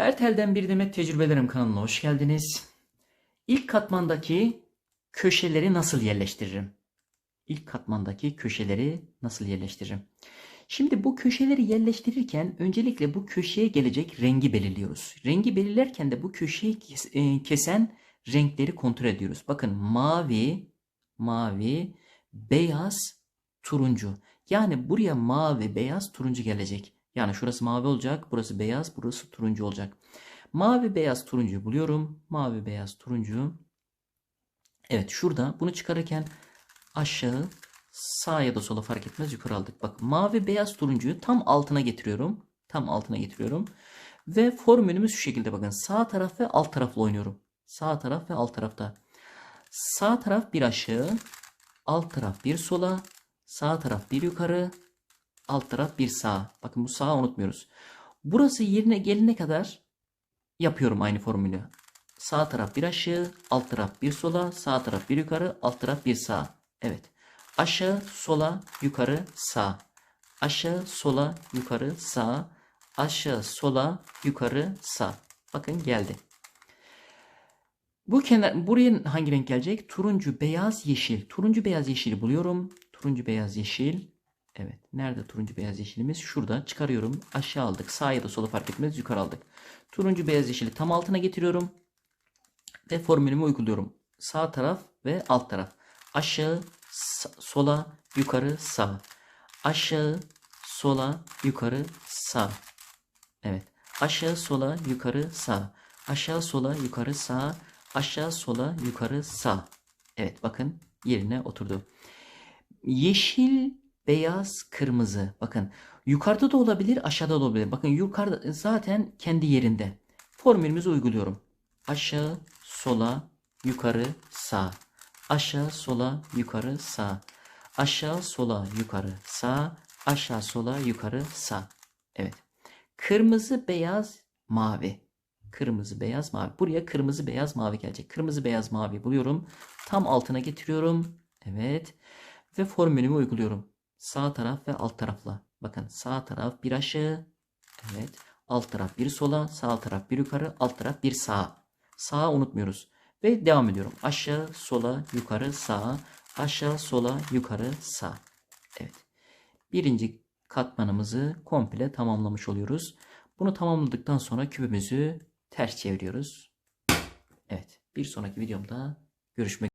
Her telden bir demet tecrübelerim kanalına hoş geldiniz. İlk katmandaki köşeleri nasıl yerleştiririm? İlk katmandaki köşeleri nasıl yerleştiririm? Şimdi bu köşeleri yerleştirirken öncelikle bu köşeye gelecek rengi belirliyoruz. Rengi belirlerken de bu köşeyi e, kesen renkleri kontrol ediyoruz. Bakın mavi, mavi, beyaz, turuncu. Yani buraya mavi, beyaz, turuncu gelecek. Yani şurası mavi olacak, burası beyaz, burası turuncu olacak. Mavi, beyaz, turuncuyu buluyorum. Mavi, beyaz, turuncu. Evet şurada bunu çıkarırken aşağı sağa ya da sola fark etmez yukarı aldık. Bak mavi, beyaz, turuncuyu tam altına getiriyorum. Tam altına getiriyorum. Ve formülümüz şu şekilde bakın. Sağ taraf ve alt tarafla oynuyorum. Sağ taraf ve alt tarafta. Sağ taraf bir aşağı, alt taraf bir sola, sağ taraf bir yukarı, alt taraf bir sağ. Bakın bu sağı unutmuyoruz. Burası yerine gelene kadar yapıyorum aynı formülü. Sağ taraf bir aşağı, alt taraf bir sola, sağ taraf bir yukarı, alt taraf bir sağ. Evet. Aşağı, sola, yukarı, sağ. Aşağı, sola, yukarı, sağ. Aşağı, sola, yukarı, sağ. Bakın geldi. Bu kenar buraya hangi renk gelecek? Turuncu, beyaz, yeşil. Turuncu, beyaz, yeşili buluyorum. Turuncu, beyaz, yeşil. Evet. Nerede turuncu, beyaz, yeşilimiz? Şurada. Çıkarıyorum. Aşağı aldık. Sağ ya da sola fark etmez. Yukarı aldık. Turuncu, beyaz, yeşili tam altına getiriyorum. Ve formülümü uyguluyorum. Sağ taraf ve alt taraf. Aşağı, sola, yukarı, sağ. Aşağı, sola, yukarı, sağ. Evet. Aşağı, sola, yukarı, sağ. Aşağı, sola, yukarı, sağ. Aşağı, sola, yukarı, sağ. Evet bakın yerine oturdu. Yeşil, beyaz, kırmızı. Bakın yukarıda da olabilir, aşağıda da olabilir. Bakın yukarıda zaten kendi yerinde. Formülümüzü uyguluyorum. Aşağı, sola, yukarı, sağ. Aşağı, sola, yukarı, sağ. Aşağı, sola, yukarı, sağ. Aşağı, sola, yukarı, sağ. Evet. Kırmızı, beyaz, mavi. Kırmızı, beyaz, mavi. Buraya kırmızı, beyaz, mavi gelecek. Kırmızı, beyaz, mavi buluyorum. Tam altına getiriyorum. Evet. Ve formülümü uyguluyorum. Sağ taraf ve alt tarafla. Bakın sağ taraf bir aşağı. Evet. Alt taraf bir sola. Sağ taraf bir yukarı. Alt taraf bir sağa. Sağa unutmuyoruz. Ve devam ediyorum. Aşağı, sola, yukarı, sağa. Aşağı, sola, yukarı, sağ. Evet. Birinci katmanımızı komple tamamlamış oluyoruz. Bunu tamamladıktan sonra küpümüzü ters çeviriyoruz. Evet. Bir sonraki videomda görüşmek